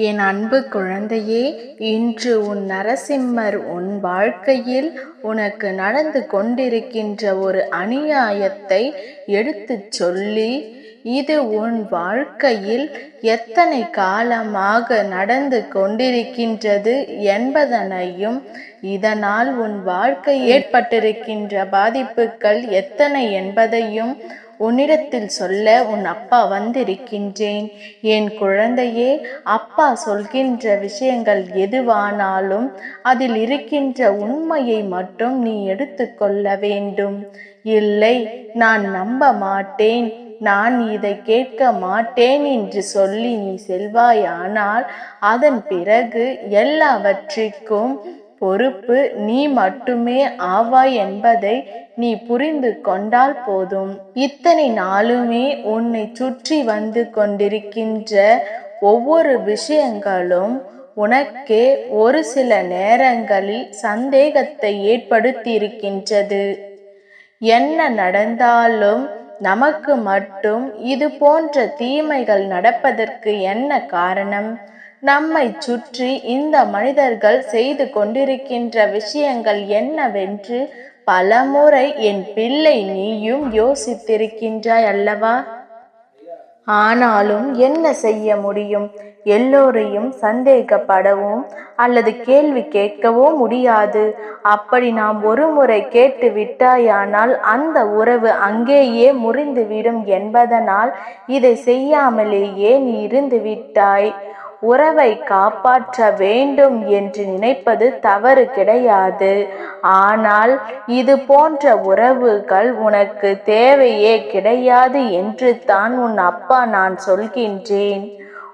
என் அன்பு குழந்தையே இன்று உன் நரசிம்மர் உன் வாழ்க்கையில் உனக்கு நடந்து கொண்டிருக்கின்ற ஒரு அநியாயத்தை எடுத்துச் சொல்லி இது உன் வாழ்க்கையில் எத்தனை காலமாக நடந்து கொண்டிருக்கின்றது என்பதனையும் இதனால் உன் வாழ்க்கை ஏற்பட்டிருக்கின்ற பாதிப்புகள் எத்தனை என்பதையும் உன்னிடத்தில் சொல்ல உன் அப்பா வந்திருக்கின்றேன். என் குழந்தையே அப்பா சொல்கின்ற விஷயங்கள் எதுவானாலும் அதில் இருக்கின்ற உண்மையை மட்டும் நீ எடுத்துக்கொள்ள வேண்டும். இல்லை நான் நம்ப மாட்டேன். நான் இதை கேட்க மாட்டேன் என்று சொல்லி நீ செல்வாயானால் அதன் பிறகு எல்லாவற்றிற்கும் பொறுப்பு நீ மட்டுமே ஆவாய் என்பதை நீ புரிந்து கொண்டால் போதும். இத்தனை நாளுமே உன்னை சுற்றி வந்து கொண்டிருக்கின்ற ஒவ்வொரு விஷயங்களும் உனக்கே ஒரு சில நேரங்களில் சந்தேகத்தை ஏற்படுத்தியிருக்கின்றது. என்ன நடந்தாலும் நமக்கு மட்டும் இது போன்ற தீமைகள் நடப்பதற்கு என்ன காரணம்? நம்மை சுற்றி இந்த மனிதர்கள் செய்து கொண்டிருக்கின்ற விஷயங்கள் என்னவென்று பலமுறை என் பிள்ளை நீயும் யோசித்திருக்கின்றாய் அல்லவா? ஆனாலும் என்ன செய்ய முடியும்? எல்லோரையும் சந்தேகப்படவும் அல்லது கேள்வி கேட்கவோ முடியாது. அப்படி நாம் ஒரு முறை கேட்டு விட்டாயானால் அந்த உறவு அங்கேயே முறிந்துவிடும் என்பதனால் இதை செய்யாமலேயே நீ இருந்து விட்டாய் உறவை காப்பாற்ற வேண்டும் என்று நினைப்பது தவறு கிடையாது. ஆனால் இது போன்ற உறவுகள் உனக்கு தேவையே கிடையாது என்று தான் உன் அப்பா நான் சொல்கின்றேன்.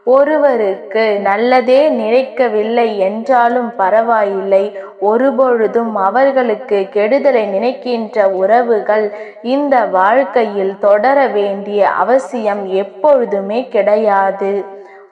ஒருவருக்கு நல்லதே நினைக்கவில்லை என்றாலும் பரவாயில்லை. ஒருபொழுதும் அவர்களுக்கு கெடுதலை நினைக்கின்ற உறவுகள் இந்த வாழ்க்கையில் தொடர வேண்டிய அவசியம் எப்பொழுதுமே கிடையாது.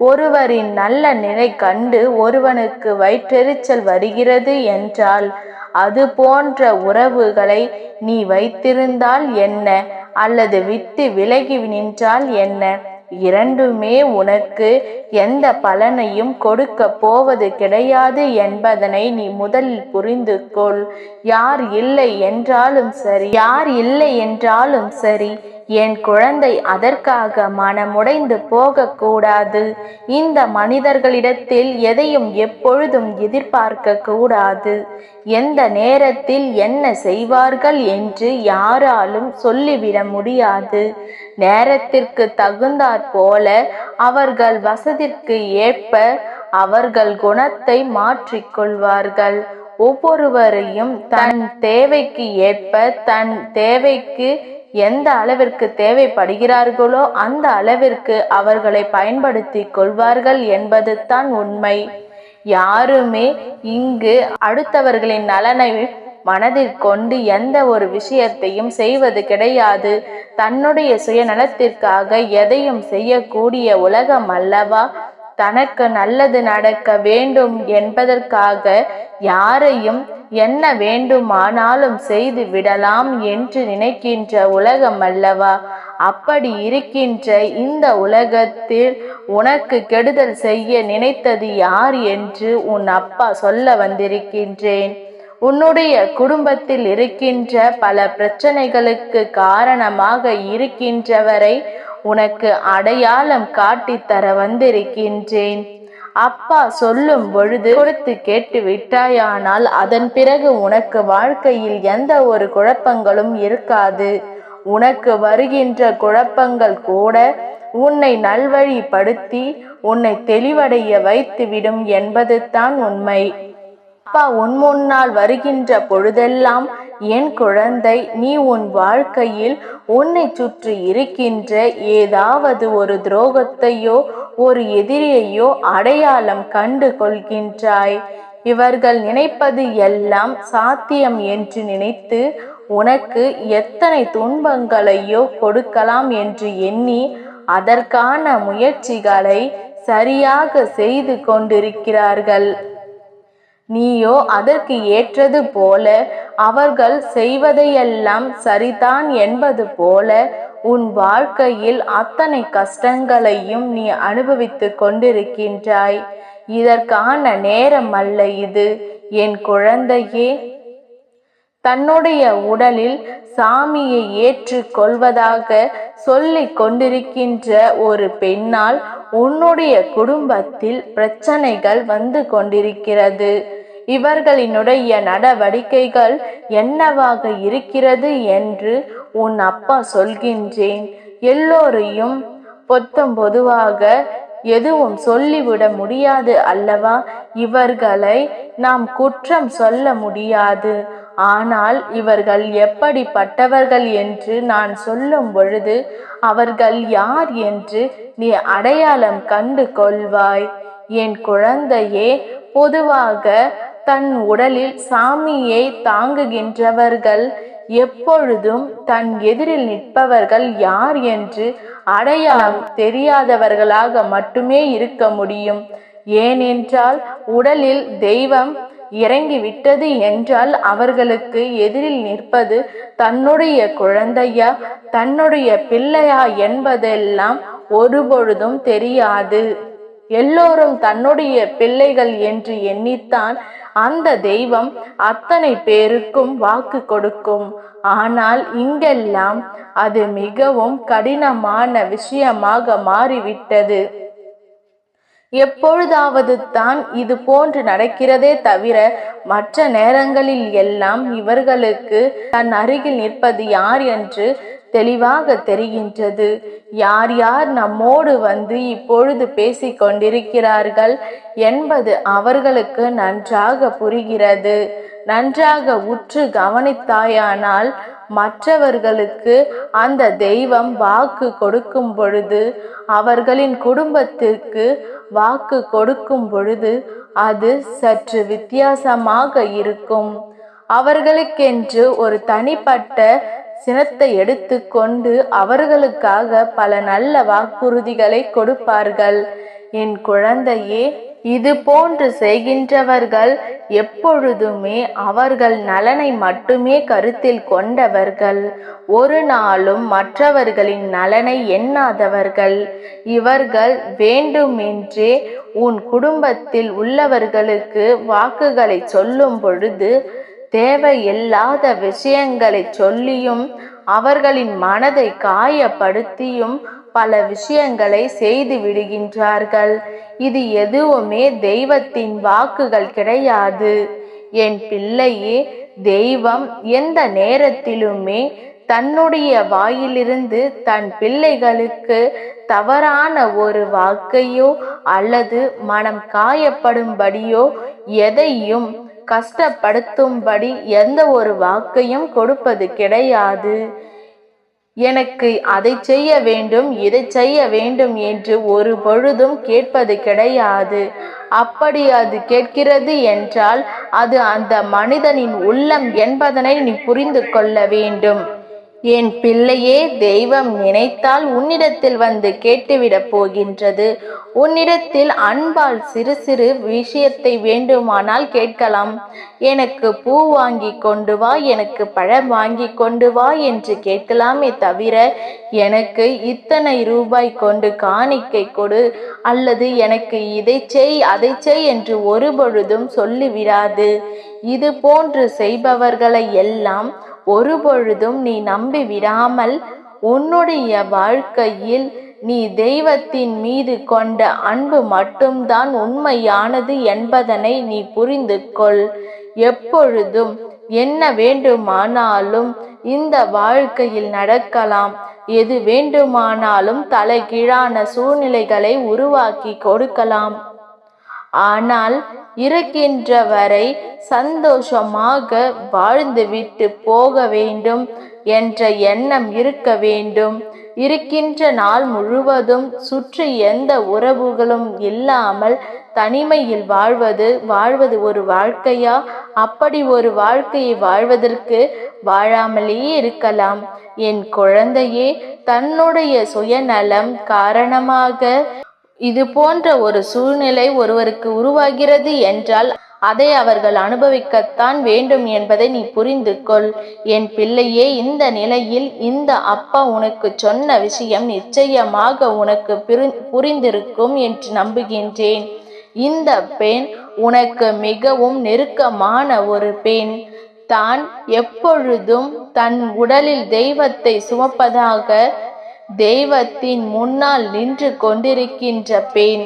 ஒருவரின் நல்ல நிலை கண்டு ஒருவனுக்கு வயிற்றெரிச்சல் வருகிறது என்றால் அது போன்ற உறவுகளை நீ வைத்திருந்தால் என்ன? அல்லது விட்டு விலகி நின்றால் என்ன? இரண்டுமே உனக்கு எந்த பலனையும் கொடுக்க போவது கிடையாது என்பதனை நீ முதலில் புரிந்து கொள் யார் இல்லை என்றாலும் சரி. யார் இல்லை என்றாலும் சரி. என் குழந்தை அதற்காக மனமுடைந்து போகக்கூடாது. இந்த மனிதர்களிடத்தில் எதையும் எப்பொழுதும் எதிர்பார்க்க கூடாது. எந்த நேரத்தில் என்ன செய்வார்கள் என்று யாராலும் சொல்லிவிட முடியாது. நேரத்திற்கு தகுந்தாற் போல அவர்கள் வசதிக்கு ஏற்ப அவர்கள் குணத்தை மாற்றிக்கொள்வார்கள் ஒவ்வொருவரையும் தன் தேவைக்கு ஏற்ப தன் தேவைக்கு எந்த அளவிற்கு தேவைப்படுகிறார்களோ அந்த அளவிற்கு அவர்களை பயன்படுத்தி கொள்வார்கள் என்பது தான் உண்மை. யாருமே இங்கு அடுத்தவர்களின் நலனை மனதில் கொண்டு எந்த ஒரு விஷயத்தையும் செய்வது கிடையாது. தன்னுடைய சுயநலத்திற்காக எதையும் செய்யக்கூடிய உலகம் அல்லவா? தனக்கு நல்லது நடக்க வேண்டும் என்பதற்காக யாரையும் என்ன வேண்டுமானாலும் செய்து விடலாம் என்று நினைக்கின்ற உலகம் அல்லவா? அப்படி இருக்கின்ற இந்த உலகத்தில் உனக்கு கெடுதல் செய்ய நினைத்தது யார் என்று உன் அப்பா சொல்ல வந்திருக்கின்றேன். உன்னுடைய குடும்பத்தில் இருக்கின்ற பல பிரச்சனைகளுக்கு காரணமாக இருக்கின்றவரை உனக்கு அடையாளம் காட்டித்தர வந்திருக்கின்றேன். அப்பா சொல்லும் பொழுது கொடுத்து கேட்டு விட்டாயானால் அதன் பிறகு உனக்கு வாழ்க்கையில் எந்த ஒரு குழப்பங்களும் இருக்காது. உனக்கு வருகின்ற குழப்பங்கள் கூட உன்னை நல்வழிப்படுத்தி உன்னை தெளிவடைய வைத்துவிடும் என்பது தான் உண்மை. அப்பா உன் முன்னால் வருகின்ற பொழுதெல்லாம் என் குழந்தை நீ உன் வாழ்க்கையில் உன்னை சுற்றி இருக்கின்ற ஏதாவது ஒரு துரோகத்தையோ ஒரு எதிரியையோ அடையாளம் கண்டு கொள்கின்றாய். இவர்கள் நினைப்பது எல்லாம் சாத்தியம் என்று நினைத்து உனக்கு எத்தனை துன்பங்களையோ கொடுக்கலாம் என்று எண்ணி அதற்கான முயற்சிகளை சரியாக செய்து கொண்டிருக்கிறார்கள். நீயோ அதற்கு ஏற்றது போல அவர்கள் செய்வதையெல்லாம் சரிதான் என்பது போல உன் வாழ்க்கையில் அத்தனை கஷ்டங்களையும் நீ அனுபவித்துக் கொண்டிருக்கின்றாய். இதற்கான நேரம் அல்ல இது. என் குழந்தையே தன்னுடைய உடலில் சாமியை ஏற்றுக்கொள்வதாக சொல்லிக் கொண்டிருக்கின்ற ஒரு பெண்ணால் உன்னுடைய குடும்பத்தில் பிரச்சனைகள் வந்து கொண்டிருக்கிறது. இவர்களினுடைய நடவடிக்கைகள் என்னவாக இருக்கிறது என்று உன் அப்பா சொல்கின்றேன். எல்லோரையும் பொத்தம் பொதுவாக எதுவும் சொல்லிவிட முடியாது அல்லவா? இவர்களை நாம் குற்றம் சொல்ல முடியாது. ஆனால் இவர்கள் எப்படிப்பட்டவர்கள் என்று நான் சொல்லும் பொழுது அவர்கள் யார் என்று நீ அடையாளம் கண்டு கொள்வாய். என் குழந்தையே பொதுவாக தன் உடலில் சாமியை தாங்குகின்றவர்கள் எப்பொழுதும் தன் எதிரில் நிற்பவர்கள் யார் என்று அடையாளம் தெரியாதவர்களாக மட்டுமே இருக்க முடியும். ஏனென்றால் உடலில் தெய்வம் இறங்கிவிட்டது என்றால் அவர்களுக்கு எதிரில் நிற்பது தன்னுடைய குழந்தையா தன்னுடைய பிள்ளையா என்பதெல்லாம் ஒருபொழுதும் தெரியாது. எல்லோரும் தன்னுடைய பிள்ளைகள் என்று எண்ணித்தான் அந்த தெய்வம் அத்தனை பேருக்கும் வாக்கு கொடுக்கும். ஆனால் இங்கெல்லாம் அது மிகவும் கடினமான விஷயமாக மாறிவிட்டது. எப்பொழுதாவது தான் இது போன்று நடக்கிறதே தவிர மற்ற நேரங்களில் எல்லாம் இவர்களுக்கு தன் அருகில் நிற்பது யார் என்று தெளிவாக தெரிகின்றது. யார் யார் நம்மோடு வந்து இப்பொழுது பேசிக் கொண்டிருக்கிறார்கள் என்பது அவர்களுக்கு நன்றாக புரிகிறது. நன்றாக உற்று கவனித்தாயானால் மற்றவர்களுக்கு அந்த தெய்வம் வாக்கு கொடுக்கும் பொழுது அவர்களின் குடும்பத்திற்கு வாக்கு கொடுக்கும் பொழுது அது சற்று வித்தியாசமாக இருக்கும். அவர்களுக்கென்று ஒரு தனிப்பட்ட சினத்தை எடுத்துக்கொண்டு அவர்களுக்காக பல நல்ல வாக்குறுதிகளை கொடுப்பார்கள். என் குழந்தையே இது போன்று செய்கின்றவர்கள் எப்பொழுதுமே அவர்கள் நலனை மட்டுமே கருத்தில் கொண்டவர்கள். ஒரு நாளும் மற்றவர்களின் நலனை எண்ணாதவர்கள். இவர்கள் வேண்டுமென்றே உன் குடும்பத்தில் உள்ளவர்களுக்கு வாக்குகளை சொல்லும் பொழுது தேவையில்லாத விஷயங்களை சொல்லியும் அவர்களின் மனதை காயப்படுத்தியும் பல விஷயங்களை செய்து விடுகின்றார்கள். இது எதுவுமே தெய்வத்தின் வாக்குகள் கிடையாது. என் பிள்ளையே தெய்வம் எந்த நேரத்திலுமே தன்னுடைய வாயிலிருந்து தன் பிள்ளைகளுக்கு தவறான ஒரு வாக்கையோ அல்லது மனம் காயப்படும்படியோ எதையும் கஷ்டப்படுத்தும்படி எந்த ஒரு வாக்கையும் கொடுப்பது கிடையாது. எனக்கு அதை செய்ய வேண்டும் இதை செய்ய வேண்டும் என்று ஒரு பொழுதும் கேட்பது கிடையாது. அப்படி அது கேட்கிறது என்றால் அது அந்த மனிதனின் உள்ளம் என்பதனை நீ புரிந்து கொள்ள வேண்டும். என் பிள்ளையே தெய்வம் நினைத்தால் உன்னிடத்தில் வந்து கேட்டுவிடப் போகின்றது. உன்னிடத்தில் அன்பால் சிறு சிறு விஷயத்தை வேண்டுமானால் கேட்கலாம். எனக்கு பூ வாங்கி கொண்டு வா எனக்கு பழம் வாங்கி கொண்டு வா என்று கேட்கலாமே தவிர எனக்கு இத்தனை ரூபாய் கொண்டு காணிக்கை கொடு அல்லது எனக்கு இதை செய் அதை செய் என்று ஒரு பொழுதும் சொல்லிவிடாது. இது போன்று செய்பவர்களை எல்லாம் ஒரு பொழுதும் நீ நம்பி விடாமல் உன்னுடைய வாழ்க்கையில் நீ தெய்வத்தின் மீது கொண்ட அன்பு மட்டும்தான் உண்மையானது என்பதனை நீ புரிந்து கொள் எப்பொழுதும் என்ன வேண்டுமானாலும் இந்த வாழ்க்கையில் நடக்கலாம். எது வேண்டுமானாலும் தலைகீழான சூழ்நிலைகளை உருவாக்கி கொடுக்கலாம். ஆனால் இருக்கின்ற வரை சந்தோஷமாக வாழ்ந்துவிட்டு போக வேண்டும் என்ற எண்ணம் இருக்க வேண்டும். இருக்கின்ற நாள் முழுவதும் சுற்றி எந்த உறவுகளும் இல்லாமல் தனிமையில் வாழ்வது வாழ்வது ஒரு வாழ்க்கையா? அப்படி ஒரு வாழ்க்கையை வாழ்வதற்கு வாழாமலேயே இருக்கலாம். என் குழந்தையே தன்னுடைய சுயநலம் காரணமாக இது போன்ற ஒரு சூழ்நிலை ஒருவருக்கு உருவாகிறது என்றால் அதை அவர்கள் அனுபவிக்கத்தான் வேண்டும் என்பதை நீ புரிந்து கொள் என் பிள்ளையே இந்த நிலையில் இந்த அப்பா உனக்கு சொன்ன விஷயம் நிச்சயமாக உனக்கு புரிந்திருக்கும் என்று நம்புகின்றேன். இந்த பெண் உனக்கு மிகவும் நெருக்கமான ஒரு பெண். தான் எப்பொழுதும் தன் உடலில் தெய்வத்தை சுமப்பதாக தெய்வத்தின் முன்னால் நின்று கொண்டிருக்கின்ற பெண்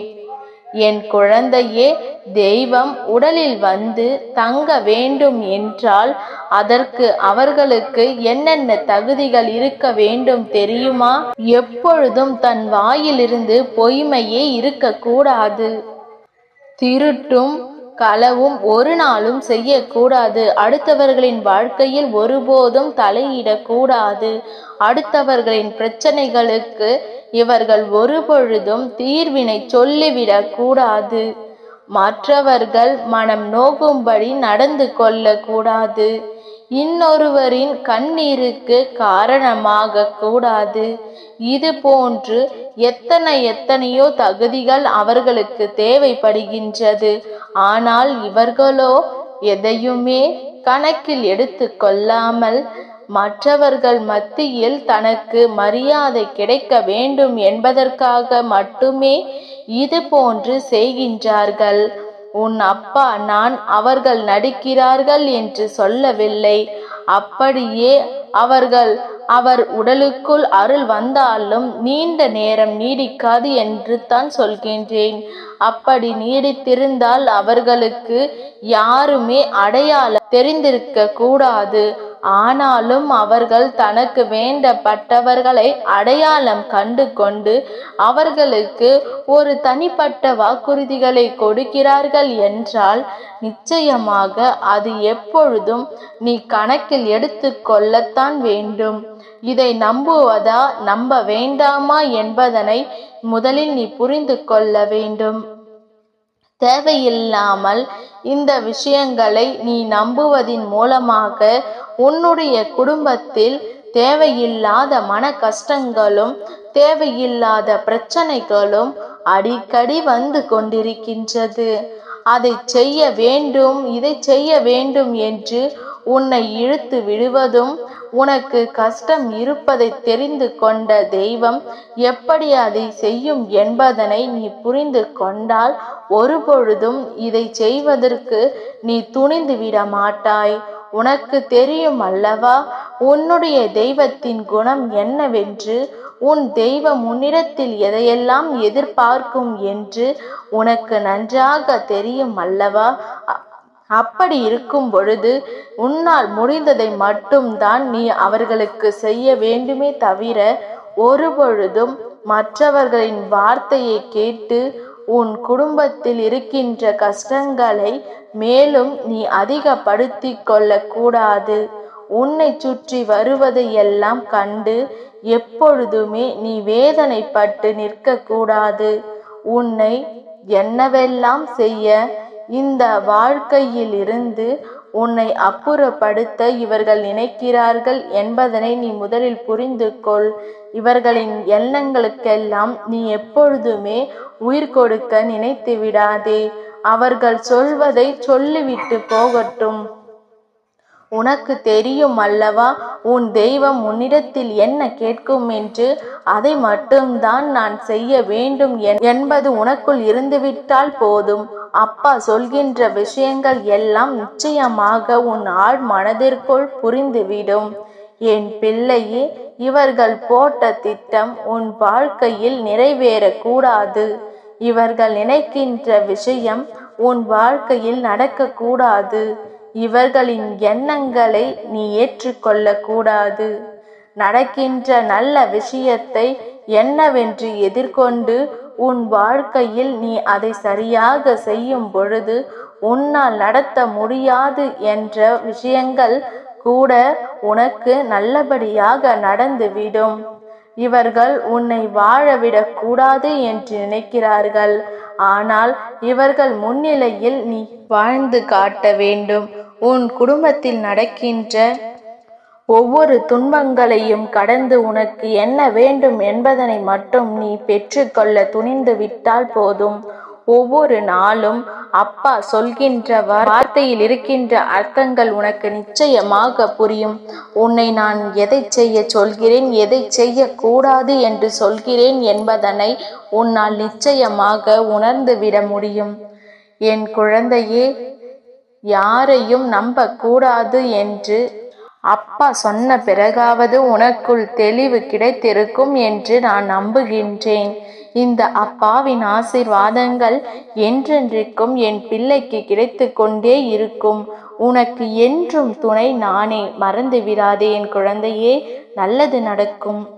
என் குழந்தையே தெய்வம் உடலில் வந்து தங்க வேண்டும் என்றால் அதற்கு அவர்களுக்கு என்னென்ன தகுதிகள் இருக்க வேண்டும் தெரியுமா? எப்பொழுதும் தன் வாயிலிருந்து பொய்மையே இருக்கக்கூடாது. திருட்டும் களவும் ஒரு நாளும் செய்யக்கூடாது. அடுத்தவர்களின் வாழ்க்கையில் ஒருபோதும் தலையிடக்கூடாது. அடுத்தவர்களின் பிரச்சனைகளுக்கு இவர்கள் ஒருபொழுதும் தீர்வினை சொல்லிவிடக் கூடாது மற்றவர்கள் மனம் நோகும்படி நடந்து கொள்ளக்கூடாது. இன்னொருவரின் கண்ணீருக்கு காரணமாக கூடாது இது போன்று எத்தனை எத்தனையோ தகுதிகள் அவர்களுக்கு தேவைப்படுகின்றது. ஆனால் இவர்களோ எதையுமே கணக்கில் எடுத்து கொள்ளாமல் மற்றவர்கள் மத்தியில் தனக்கு மரியாதை கிடைக்க வேண்டும் என்பதற்காக மட்டுமே இது போன்று செய்கின்றார்கள். உன் அப்பா நான் அவர்கள் நடிக்கிறார்கள் என்று சொல்லவில்லை. அப்படியே அவர்கள் அவர் உடலுக்குள் அருள் வந்தாலும் நீண்ட நேரம் நீடிக்காது என்று தான் சொல்கின்றேன். அப்படி நீடித்திருந்தால் அவர்களுக்கு யாருமே அடையாளம் தெரிந்திருக்க கூடாது. ஆனாலும் அவர்கள் தனக்கு வேண்டப்பட்டவர்களை அடையாளம் கண்டு கொண்டு அவர்களுக்கு ஒரு தனிப்பட்ட வாக்குறுதிகளை கொடுக்கிறார்கள் என்றால் நிச்சயமாக அது எப்பொழுதும் நீ கணக்கில் எடுத்து கொள்ளத்தான் வேண்டும். இதை நம்புவதா நம்ப வேண்டாமா என்பதனை முதலில் நீ புரிந்து கொள்ள வேண்டும். தேவையில்லாமல் இந்த விஷயங்களை நீ நம்புவதின் மூலமாக உன்னுடைய குடும்பத்தில் தேவையில்லாத மன கஷ்டங்களும் தேவையில்லாத பிரச்சனைகளும் அடிக்கடி வந்து கொண்டிருக்கின்றது. அதை செய்ய வேண்டும் இதை செய்ய வேண்டும் என்று உன்னை இழுத்து விடுவதும் உனக்கு கஷ்டம் இருப்பதை தெரிந்து கொண்ட தெய்வம் எப்படி அதை செய்யும் என்பதனை நீ புரிந்து கொண்டால் ஒருபொழுதும் இதை செய்வதற்கு நீ துணிந்து விட மாட்டாய் உனக்கு தெரியும் அல்லவா? உன்னுடைய தெய்வத்தின் குணம் என்னவென்று? உன் தெய்வம் உன்னிடத்தில் எதையெல்லாம் எதிர்பார்க்கும் என்று உனக்கு நன்றாக தெரியும் அல்லவா? அப்படி இருக்கும் பொழுது உன்னால் முடிந்ததை மட்டும்தான் நீ அவர்களுக்கு செய்ய வேண்டுமே தவிர ஒருபொழுதும் மற்றவர்களின் வார்த்தையை கேட்டு உன் குடும்பத்தில் இருக்கின்ற கஷ்டங்களை மேலும் நீ அதிகப்படுத்தி கொள்ளக்கூடாது. உன்னை சுற்றி வருவதையெல்லாம் கண்டு எப்பொழுதுமே நீ வேதனைப்பட்டு நிற்கக்கூடாது. உன்னை என்னவெல்லாம் செய்ய இந்த வாழ்க்கையில் இருந்து உன்னை அப்புறப்படுத்த இவர்கள் நினைக்கிறார்கள் என்பதனை நீ முதலில் புரிந்து கொள் இவர்களின் எண்ணங்களுக்கெல்லாம் நீ எப்பொழுதுமே உயிர் கொடுக்க நினைத்து விடாதே அவர்கள் சொல்வதை சொல்லிவிட்டு போகட்டும். உனக்கு தெரியும் அல்லவா உன் தெய்வம் உன்னிடத்தில் என்ன கேட்கும் என்று அதை மட்டும்தான் நான் செய்ய வேண்டும் என்- என்பது உனக்குள் இருந்துவிட்டால் போதும். அப்பா சொல்கின்ற விஷயங்கள் எல்லாம் நிச்சயமாக உன் ஆழ் மனதிற்குள் புரிந்துவிடும். என் பிள்ளையே இவர்கள் போட்ட திட்டம் உன் வாழ்க்கையில் நிறைவேறக்கூடாது. இவர்கள் நினைக்கின்ற விஷயம் உன் வாழ்க்கையில் நடக்கக்கூடாது. இவர்களின் எண்ணங்களை நீ ஏற்றுக்கொள்ளக்கூடாது. நடக்கின்ற நல்ல விஷயத்தை என்னவென்று எதிர்கொண்டு உன் வாழ்க்கையில் நீ அதை சரியாக செய்யும் பொழுது உன்னால் நடத்த முடியாது என்ற விஷயங்கள் கூட உனக்கு நல்லபடியாக நடந்துவிடும். இவர்கள் உன்னை வாழவிடக் கூடாது என்று நினைக்கிறார்கள். ஆனால் இவர்கள் முன்னிலையில் நீ வாழ்ந்து காட்ட வேண்டும். உன் குடும்பத்தில் நடக்கின்ற ஒவ்வொரு துன்பங்களையும் கடந்து உனக்கு என்ன வேண்டும் என்பதனை மட்டும் நீ பெற்றுக்கொள்ள துணிந்து விட்டால் போதும். ஒவ்வொரு நாளும் அப்பா சொல்கின்ற வார்த்தையில் இருக்கின்ற அர்த்தங்கள் உனக்கு நிச்சயமாக புரியும். உன்னை நான் எதை செய்ய சொல்கிறேன் எதை செய்யக்கூடாது என்று சொல்கிறேன் என்பதனை உன்னால் நிச்சயமாக உணர்ந்து விட முடியும். என் குழந்தையே யாரையும் நம்பக்கூடாது என்று அப்பா சொன்ன பிறகாவது உனக்குள் தெளிவு கிடைத்திருக்கும் என்று நான் நம்புகின்றேன். இந்த அப்பாவின் ஆசீர்வாதங்கள் என்றென்றைக்கும் என் பிள்ளைக்கு கிடைத்து கொண்டே இருக்கும். உனக்கு என்றும் துணை நானே. மறந்து விடாதே என் குழந்தையே. நல்லது நடக்கும்.